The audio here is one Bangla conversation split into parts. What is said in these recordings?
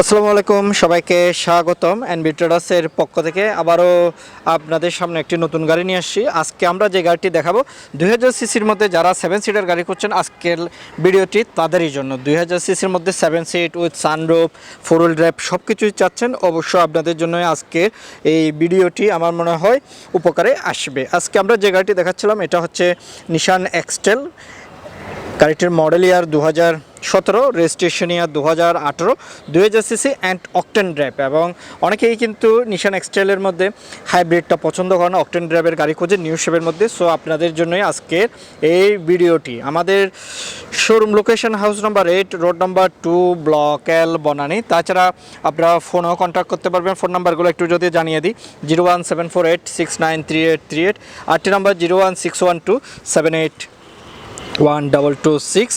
আসসালামু আলাইকুম, সবাইকে স্বাগতম এনবি ট্রেডার্সের পক্ষ থেকে। আবারও আপনাদের সামনে একটি নতুন গাড়ি নিয়ে আসছি। আজকে আমরা যে গাড়িটি দেখাবো, দুই হাজার সিসির মধ্যে যারা সেভেন সিটার গাড়ি করছেন আজকের ভিডিওটি তাদেরই জন্য। দুই হাজার সিসির মধ্যে seven seat with sunroof four wheel drive সব কিছুই চাচ্ছেন। অবশ্য আপনাদের জন্য আজকের এই ভিডিওটি আমার মনে হয় উপকারে আসবে। আজকে আমরা যে গাড়িটি দেখাচ্ছিলাম, এটা হচ্ছে নিশান এক্সটেল গাড়িটির মডেল ইয়ার দু হাজার সতেরো, রেজিস্ট্রেশন ইয়ার দু হাজার আঠেরো, দুই হাজার সিসি অ্যান্ড অকটেন ড্রাইভ এবং অনেকেই কিন্তু নিশান এক্সটেলের মধ্যে হাইব্রিডটা পছন্দ করেন অকটেন ড্রাইভের গাড়ি খোঁজে নিউ শেপের মধ্যে। সো আপনাদের জন্যই আজকের এই ভিডিওটি। আমাদের showroom location house number eight road number two block L Banani তাছাড়া আপনারা ফোনও কন্ট্যাক্ট করতে পারবেন। ফোন নাম্বারগুলো একটু যদি জানিয়ে দিই zero one seven four eight six nine three eight three eight আটটি number zero one six one two seven eight one double two six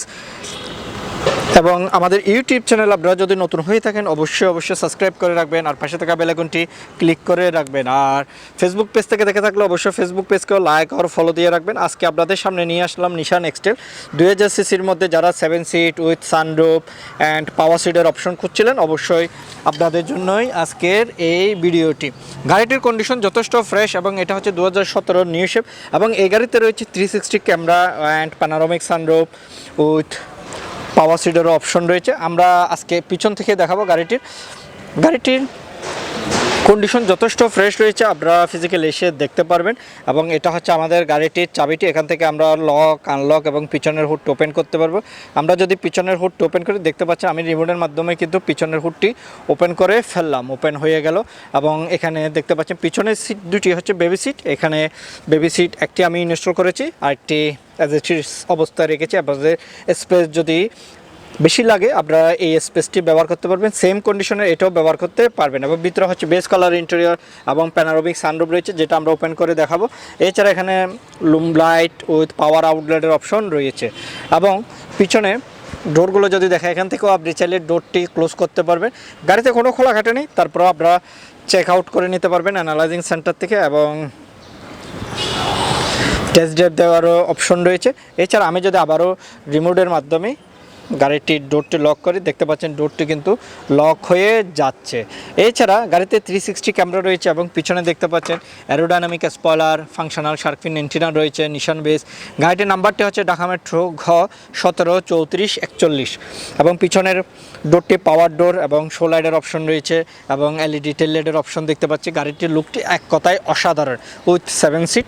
এবং আমাদের ইউটিউব চ্যানেল আপনারা যদি নতুন হয়ে থাকেন, অবশ্যই অবশ্যই সাবস্ক্রাইব করে রাখবেন আর পাশে থাকা বেলাইকনটি ক্লিক করে রাখবেন। আর ফেসবুক পেজ থেকে দেখে থাকলে অবশ্যই ফেসবুক পেজকেও লাইক আর ফলো দিয়ে রাখবেন। আজকে আপনাদের সামনে নিয়ে আসলাম নিশান এক্সটেল দুই হাজার সিসির মধ্যে যারা seven seat with sunroof and power সিটের অপশন খুঁজছিলেন, অবশ্যই আপনাদের জন্যই আজকের এই ভিডিওটি। গাড়িটির কন্ডিশন যথেষ্ট ফ্রেশ এবং এটা হচ্ছে দু হাজার সতেরোর নিউ শেপ এবং এই গাড়িতে রয়েছে three sixty camera and panoramic sunroof with power সিডারও option রয়েছে। আমরা আজকে পিছন থেকে দেখাবো গাড়িটির। গাড়িটির কন্ডিশন যথেষ্ট ফ্রেশ রয়েছে, আপনারা ফিজিক্যাল এসে দেখতে পারবেন। এবং এটা হচ্ছে আমাদের গাড়িটির চাবিটি, এখান থেকে আমরা লক আনলক এবং পিছনের হুড ওপেন করতে পারব। আমরা যদি পিছনের হুড ওপেন করে, দেখতে পাচ্ছি আমি রিমোটের মাধ্যমে কিন্তু পিছনের হুডটি ওপেন করে ফেললাম ওপেন হয়ে গেল। এবং এখানে দেখতে পাচ্ছেন পিছনের সিট দুটি হচ্ছে বেবি সিট এখানে বেবি সিট একটি আমি ইনস্টল করেছি আর একটি অ্যাজ এ অবস্থায় রেখেছি, আপনাদের স্পেস যদি বেশি লাগে, আপনারা এই স্পেসটি ব্যবহার করতে পারবেন। সেম কন্ডিশনে এটাও ব্যবহার করতে পারবেন। এবং ভিতরে হচ্ছে বেস কালার ইন্টেরিয়র এবং প্যানারোবিক সানরুফ রয়েছে, যেটা আমরা ওপেন করে দেখাবো। এছাড়া এখানে লুম লাইট উইথ পাওয়ার আউটলেটের অপশন রয়েছে। এবং পিছনে ডোরগুলো যদি দেখা, এখান থেকেও আপনি চাইলে ডোরটি ক্লোজ করতে পারবেন। গাড়িতে কোনো খোলা ঘাটে নেই তারপর আপনারা চেক আউট করে নিতে পারবেন অ্যানালাইজিং সেন্টার থেকে এবং টেস্ট ড্রাইভ দেওয়ারও অপশন রয়েছে। এছাড়া আমি যদি আবারও রিমোটের মাধ্যমে গাড়িটির ডোরটি লক করে, দেখতে পাচ্ছেন ডোরটি কিন্তু লক হয়ে যাচ্ছে। এছাড়া গাড়িতে থ্রি সিক্সটি ক্যামেরা রয়েছে এবং পিছনে দেখতে পাচ্ছেন aerodynamic spoiler functional shark fin antenna রয়েছে নিশান বেস গাড়িটির নাম্বারটি হচ্ছে ঢাকা মেট্রো ঘ সতেরো চৌত্রিশ একচল্লিশ। এবং পিছনের ডোরটি পাওয়ার ডোর এবং শো লাইটের অপশন রয়েছে এবং এলইডি টেল লাইটের অপশন দেখতে পাচ্ছি। গাড়িটির লুকটি এক কথায় অসাধারণ। উইথ সেভেন সিট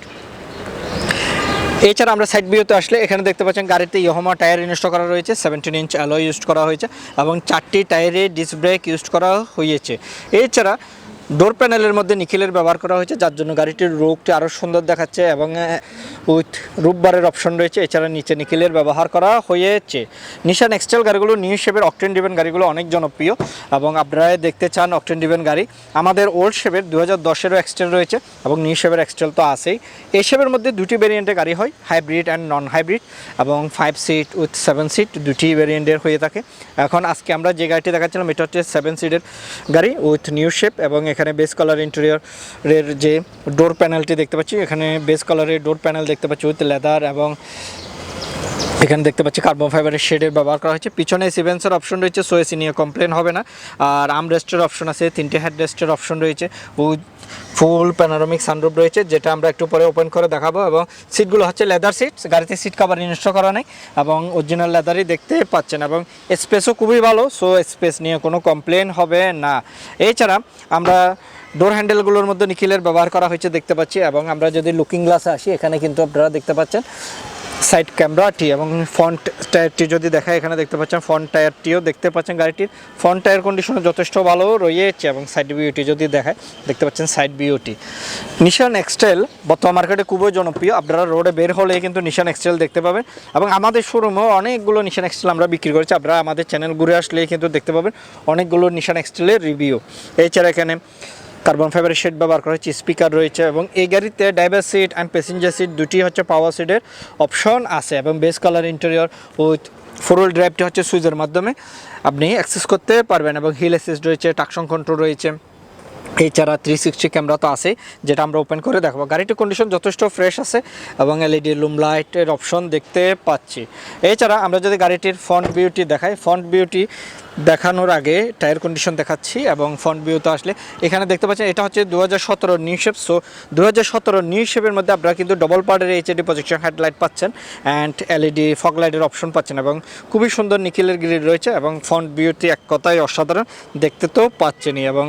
এছাড়া আমরা সাইড ভিউতে আসলে এখানে দেখতে পাচ্ছেন গাড়িতে ইহমা টায়ার ইনস্টল করা রয়েছে সেভেন্টিন ইঞ্চ অ্যালয় ইউজ করা হয়েছে এবং চারটি টায়ারে ডিস্ক ব্রেক ইউজ করা হয়েছে। এছাড়া ডোর প্যানেলের মধ্যে নিখিলের ব্যবহার করা হয়েছে, যার জন্য গাড়িটির রোগটি আরও সুন্দর দেখাচ্ছে এবং উইথ রূপবারের অপশন রয়েছে। এছাড়া নিচে নিখিলের ব্যবহার করা হয়েছে। নিশান এক্সটেল গাড়িগুলো নিউ শেপের অকটেন ডিভেন গাড়িগুলো অনেক জনপ্রিয় এবং আপনারা দেখতে চান অকটেন ডিভেন গাড়ি। আমাদের ওল্ড শেপের দু হাজার দশেরও এক্সটেল রয়েছে এবং নিউ শেপের এক্সটেল তো আছেই। এই শেপের মধ্যে দুটি ভেরিয়েন্টের গাড়ি হয় হাইব্রিড অ্যান্ড নন হাইব্রিড এবং five seat with seven seat দুটি ভেরিয়েন্টের হয়ে থাকে। এখন আজকে আমরা যে গাড়িটি দেখাচ্ছিলাম, এটা হচ্ছে সেভেন সিটের গাড়ি উইথ নিউ শেপ এবং এখানে বেস কালার ইন্টেরিয়রের যে ডোর প্যানেলটি দেখতে পাচ্ছি, এখানে বেস কালারের ডোর প্যানেল দেখতে পাচ্ছি উইথ লেদার এবং এখানে দেখতে পাচ্ছি কার্বন ফাইবারের শেডের ব্যবহার করা হয়েছে। পিছনে সিভেন্সের অপশন রয়েছে সো এসি নিয়ে কমপ্লেন হবে না। আর আর্ম রেস্টের অপশন আছে, তিনটে হেড রেস্টের অপশন রয়েছে ফুল প্যানারোমিক সানরুফ রয়েছে, যেটা আমরা একটু পরে ওপেন করে দেখাবো এবং সিটগুলো হচ্ছে লেদার সিট গাড়িতে সিট কাভার ইনস্টল করা নেই এবং অরিজিনাল লেদারই দেখতে পাচ্ছেন এবং স্পেসও খুবই ভালো সো স্পেস নিয়ে কোনো কমপ্লেন হবে না। এছাড়া আমরা ডোর হ্যান্ডেলগুলোর মধ্যে নিখিলের ব্যবহার করা হয়েছে দেখতে পাচ্ছি এবং আমরা যদি লুকিং গ্লাসে আসি, এখানে কিন্তু আপনারা দেখতে পাচ্ছেন সাইড ক্যামেরাটি এবং ফ্রন্ট টায়ারটি যদি দেখা এখানে দেখতে পাচ্ছেন ফ্রন্ট টায়ারটিও দেখতে পাচ্ছেন গাড়িটির। ফ্রন্ট টায়ার কন্ডিশন যথেষ্ট ভালো রয়েছে এবং সাইড বিউটি যদি দেখায়, দেখতে পাচ্ছেন সাইড বিউটি নিশান এক্সটেল বর্তমান মার্কেটে খুবই জনপ্রিয়। আপনারা রোডে বের হলে কিন্তু নিশান এক্সটেল দেখতে পাবেন এবং আমাদের শোরুমেও অনেকগুলো নিশান এক্সটেল আমরা বিক্রি করেছি। আপনারা আমাদের চ্যানেল ঘুরে আসলেই কিন্তু দেখতে পাবেন অনেকগুলো নিশান এক্সটেলের রিভিউ এছাড়া এখানে কার্বন ফাইবারের শেড ব্যবহার করা হয়েছে, স্পিকার রয়েছে এবং এই গাড়িতে driver seat and passenger seat দুটি হচ্ছে পাওয়ার সিটের অপশন আছে এবং base colour interior with four wheel ড্রাইভটি হচ্ছে সুইজের মাধ্যমে আপনি অ্যাক্সেস করতে পারবেন এবং হিল অ্যাসিস্ট রয়েছে টাকশন কন্ট্রোল রয়েছে। এছাড়া থ্রি সিক্সটি ক্যামেরা তো আছে, যেটা আমরা ওপেন করে দেখাবো। গাড়িটির কন্ডিশন যথেষ্ট ফ্রেশ আছে এবং এলইডি লুম লাইটের অপশন দেখতে পাচ্ছি। এছাড়া আমরা যদি গাড়িটির ফ্রন্ট ভিউটি দেখাই ফ্রন্ট ভিউটি দেখানোর আগে টায়ার কন্ডিশন দেখাচ্ছি এবং ফ্রন্ট ভিউতে আসলে এখানে দেখতে পাচ্ছেন এটা হচ্ছে দু হাজার সতেরো নিউ শেপ সো দু হাজার সতেরো নিউ শেপের মধ্যে আপনারা কিন্তু ডবল পার্টের এইচএডি প্রজেকশন হেডলাইট পাচ্ছেন অ্যান্ড এলইডি ফগ লাইটের অপশন পাচ্ছেন এবং খুবই সুন্দর নিখিলের গ্রিল রয়েছে এবং ফ্রন্ট ভিউটি এক কথায় অসাধারণ দেখতে তো পাচ্ছেনই এবং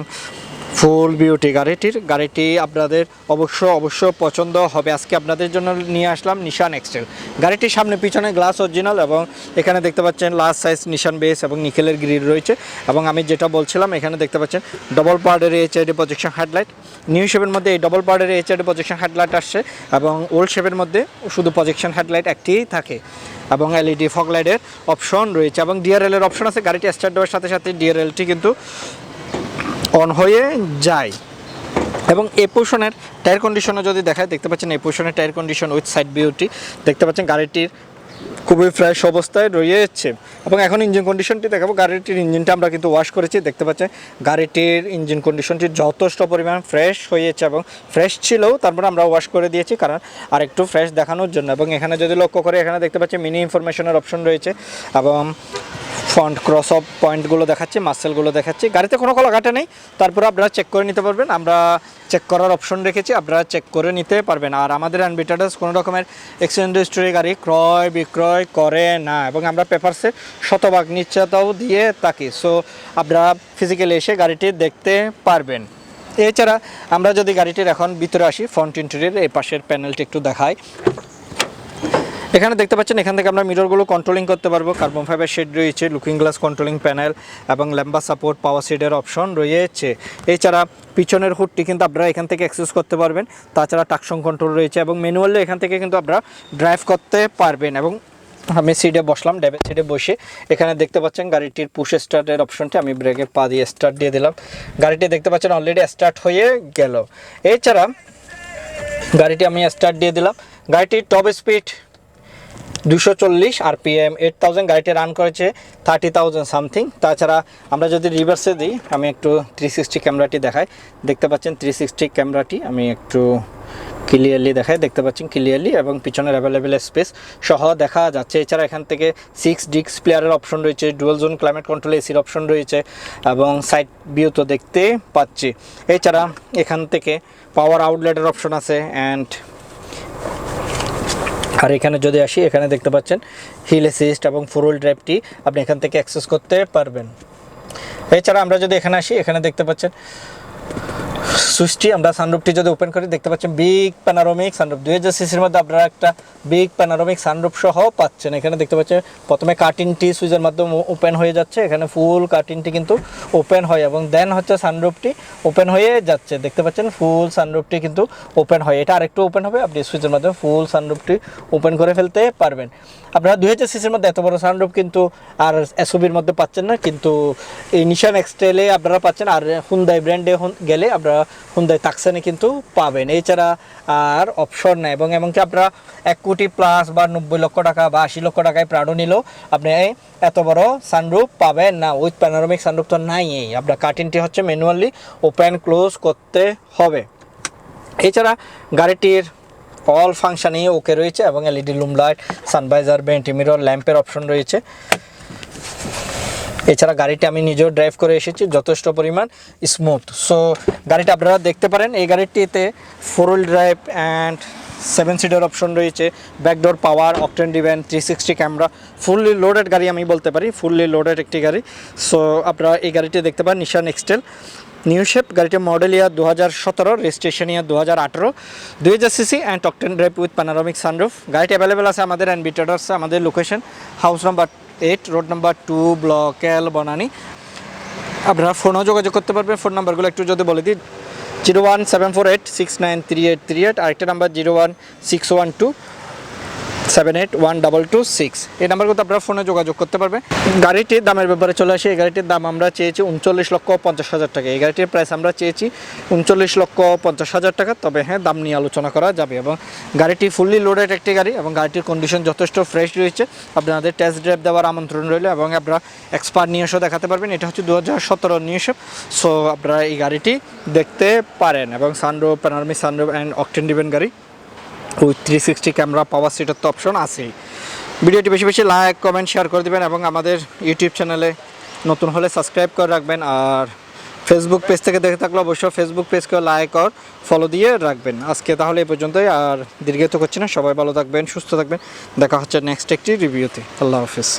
ফুল বিউটি গাড়িটির, গাড়িটি আপনাদের অবশ্য অবশ্য পছন্দ হবে। আজকে আপনাদের জন্য নিয়ে আসলাম নিশান এক্সটেল গাড়িটির সামনে পিছনে গ্লাস অরিজিনাল এবং এখানে দেখতে পাচ্ছেন লার্জ সাইজ নিশান বেস এবং নিকেলের গ্রিল রয়েছে। এবং আমি যেটা বলছিলাম, এখানে দেখতে পাচ্ছেন ডবল পার্টের এইচআইডি প্রজেকশন হেডলাইট নিউ শেপের মধ্যে এই ডবল পার্টের এইচআইডি প্রজেকশন হেডলাইট আসছে এবং ওল্ড শেপের মধ্যে শুধু প্রজেকশন হেডলাইট একটিই থাকে। এবং এলইডি ফগ লাইটের অপশন রয়েছে এবং ডিআরএল এর অপশন আছে। গাড়িটি স্টার্ট দেওয়ার সাথে সাথে ডিআরএলটি কিন্তু অন হয়ে যায়। এবং এ পোর্শনের টায়ার কন্ডিশনও যদি দেখায়, দেখতে পাচ্ছেন এ পোর্শনের tyre condition with side beauty দেখতে পাচ্ছেন গাড়িটির খুবই ফ্রেশ অবস্থায় রয়েছে। এবং এখন ইঞ্জিন কন্ডিশনটি দেখাবো। গাড়িটির ইঞ্জিনটা আমরা কিন্তু ওয়াশ করেছি, দেখতে পাচ্ছেন? গাড়িটির ইঞ্জিন কন্ডিশনটি যথেষ্ট পরিমাণ ফ্রেশ হয়েছে এবং ফ্রেশ ছিলও, তারপর আমরা ওয়াশ করে দিয়েছি কারণ আর একটু ফ্রেশ দেখানোর জন্য। এবং এখানে যদি লক্ষ্য করে, এখানে দেখতে পাচ্ছি মিনি ইনফরমেশনের অপশন রয়েছে এবং ফ্রন্ট ক্রস অফ পয়েন্টগুলো দেখাচ্ছে মাসেলগুলো দেখাচ্ছে। গাড়িতে কোনো কলা কাটা নেই, তারপরে আপনারা চেক করে নিতে পারবেন। আমরা চেক করার অপশন রেখেছি, আপনারা চেক করে নিতে পারবেন। আর আমাদের অ্যানবিটার্স কোনো রকমের হিস্টোরি গাড়ি ক্রয় বিক্রয় করে না, এবং আমরা পেপারসে শতভাগ নিশ্চয়তাও দিয়ে থাকি। সো আপনারা ফিজিক্যালি এসে গাড়িটি দেখতে পারবেন। এছাড়া আমরা যদি গাড়িটির এখন ভিতরে আসি ফ্রন্ট ইন্টেরিয়ার এই পাশের প্যানেলটি একটু দেখাই। এখানে দেখতে পাচ্ছেন, এখান থেকে আমরা মিররগুলো কন্ট্রোলিং করতে পারব। কার্বন ফাইবার শেড রয়েছে লুকিং গ্লাস কন্ট্রোলিং প্যানেল এবং ল্যাম্বা সাপোর্ট পাওয়ার সিডের অপশন রয়েছে। এছাড়া পিছনের হুডটি কিন্তু আপনারা এখান থেকে অ্যাক্সেস করতে পারবেন। তাছাড়া টাকসং কন্ট্রোল রয়েছে এবং ম্যানুয়ালি এখান থেকে কিন্তু আপনারা ড্রাইভ করতে পারবেন এবং আমি সিটে বসলাম ড্যাবের সিটে বসে এখানে দেখতে পাচ্ছেন গাড়িটির পুশ স্টার্টের অপশনটি আমি ব্রেকের পা দিয়ে স্টার্ট দিয়ে দিলাম। গাড়িটি দেখতে পাচ্ছেন অলরেডি স্টার্ট হয়ে গেল। এছাড়া গাড়িটি আমি স্টার্ট দিয়ে দিলাম। গাড়িটির টপ স্পিড দুশো চল্লিশ আরপিএম এইট থাউজেন্ড গাড়িটি রান করেছে থার্টি থাউজেন্ড সামথিং তাছাড়া আমরা যদি রিভার্সে দিই, আমি একটু থ্রি সিক্সটি ক্যামেরাটি দেখাই। দেখতে পাচ্ছেন থ্রি সিক্সটি ক্যামেরাটি, আমি একটু ক্লিয়ারলি দেখাই। দেখতে পাচ্ছেন ক্লিয়ারলি এবং পিছনের অ্যাভেলেবেল স্পেস সহ দেখা যাচ্ছে। এছাড়া এখান থেকে সিক্স ডিক্স প্লেয়ারের অপশন রয়েছে ডুয়েল জোন ক্লাইমেট কন্ট্রোল এসির অপশন রয়েছে এবং সাইড ভিউ তো দেখতে পাচ্ছি। এছাড়া এখান থেকে পাওয়ার আউটলেটের অপশন আছে অ্যান্ড আর এখানে যদি আসি, এখানে দেখতে পাচ্ছেন হিল অ্যাসিস্ট এবং ফোর হুইল ড্রাইভটি আপনি এখান থেকে অ্যাক্সেস করতে পারবেন। এছাড়া আমরা যদি এখানে আসি, এখানে দেখতে পাচ্ছেন সুইচটি আমরা সানরুফটি যদি ওপেন করি, দেখতে পাচ্ছেন বিগ প্যানারোমিক সানরুফ দুই হাজার সিসির মধ্যে আপনারা একটা বিগ প্যানারোমিক সানরুফ সহ পাচ্ছেন। এখানে দেখতে পাচ্ছেন, প্রথমে কার্টিনটি সুইচের মাধ্যমে ওপেন হয়ে যাচ্ছে। এখানে ফুল কার্টিনটি কিন্তু ওপেন হয় এবং দেন হচ্ছে সানরুফটি ওপেন হয়ে যাচ্ছে। দেখতে পাচ্ছেন ফুল সানরুফটি কিন্তু ওপেন হয়। এটা আরেকটু ওপেন হবে। আপনি সুইচের মাধ্যমে ফুল সানরুফটি ওপেন করে ফেলতে পারবেন। আপনারা দুই হাজার সিসির মধ্যে এত বড় সানরুফ কিন্তু আর এসওবির মধ্যে পাচ্ছেন না। কিন্তু এই নিশান এক্সটেলে আপনারা পাচ্ছেন। আর হুন্দাই ব্র্যান্ডে গেলে আপনারা হুন্দাই তাকসানে কিন্তু পাবেন। এছাড়া আর অপশন নেই। এবং এমনকি আপনারা এক কোটি প্লাস বা নব্বই লক্ষ টাকা বা আশি লক্ষ টাকায় প্রাডো নিলেও আপনি এত বড় সানরুপ পাবেন না। উইথ প্যানারোমিক সানরুফ তো নাই এই আপনার কার্টিনটি হচ্ছে ম্যানুয়ালি ওপেন ক্লোজ করতে হবে। এছাড়া গাড়িটির অল ফাংশানই ওকে রয়েছে এবং LED room light sun visor vanity mirror ল্যাম্পের option রয়েছে। এছাড়া গাড়িটি আমি নিজেও ড্রাইভ করে এসেছি, যথেষ্ট পরিমাণ স্মুথ সো গাড়িটা আপনারা দেখতে পারেন, এই গাড়িটিতে four wheel drive and seven seater option রয়েছে backdoor power octane ডিভেন three sixty camera fully loaded গাড়ি আমি বলতে পারি ফুললি লোডেড একটি গাড়ি। সো আপনারা এই গাড়িটি দেখতে পারেন Nissan X Trail new shape গাড়িটির মডেল ইয়ার দু হাজার সতেরো রেজিস্ট্রেশন ইয়ার দু হাজার আঠেরো। দুই হাজার CC and octane drive with panoramic sunroof গাড়িটি অ্যাভেলেবেল আছে আমাদের অ্যান্ড বিটার্স আমাদের location house number eight road number two block L Banani আপনারা ফোনও যোগাযোগ করতে পারবেন। ফোন নাম্বারগুলো একটু যদি বলে দিই zero one seven four eight six nine three eight three eight আরেকটা number zero one six one two seven eight one double two six. এই নাম্বার কিন্তু আপনারা ফোনে যোগাযোগ করতে পারবেন। গাড়িটির দামের ব্যাপারে চলে আসি। এই গাড়িটির দাম আমরা চেয়েছি উনচল্লিশ লক্ষ পঞ্চাশ হাজার টাকা। এই গাড়িটির প্রাইস আমরা চেয়েছি উনচল্লিশ লক্ষ পঞ্চাশ হাজার টাকা। তবে হ্যাঁ দাম নিয়ে আলোচনা করা যাবে এবং গাড়িটি ফুললি লোডেড একটি গাড়ি এবং গাড়িটির কন্ডিশন যথেষ্ট ফ্রেশ রয়েছে। আপনাদের টেস্ট ড্রাইভ দেওয়ার আমন্ত্রণ রইল এবং আপনারা এক্সপার্ট নিয়ে এসেও দেখাতে পারবেন। এটা হচ্ছে দু হাজার সতেরো নিয়ে এসে সো আপনারা এই গাড়িটি দেখতে পারেন এবং sunroof panorama sunroof and octane driven গাড়ি। With three sixty camera power সিটের তো অপশন আছেই। ভিডিওটি বেশি বেশি লাইক কমেন্ট শেয়ার করে দেবেন এবং আমাদের ইউটিউব চ্যানেলে নতুন হলে সাবস্ক্রাইব করে রাখবেন আর ফেসবুক পেজ থেকে দেখে থাকলে অবশ্যই ফেসবুক পেজকে লাইক আর ফলো দিয়ে রাখবেন। আজকে তাহলে এই পর্যন্তই আর দীর্ঘায়িত করছি না। সবাই ভালো থাকবেন, সুস্থ থাকবেন। দেখা হচ্ছে নেক্সট একটি রিভিউতে আল্লাহ হাফিজ।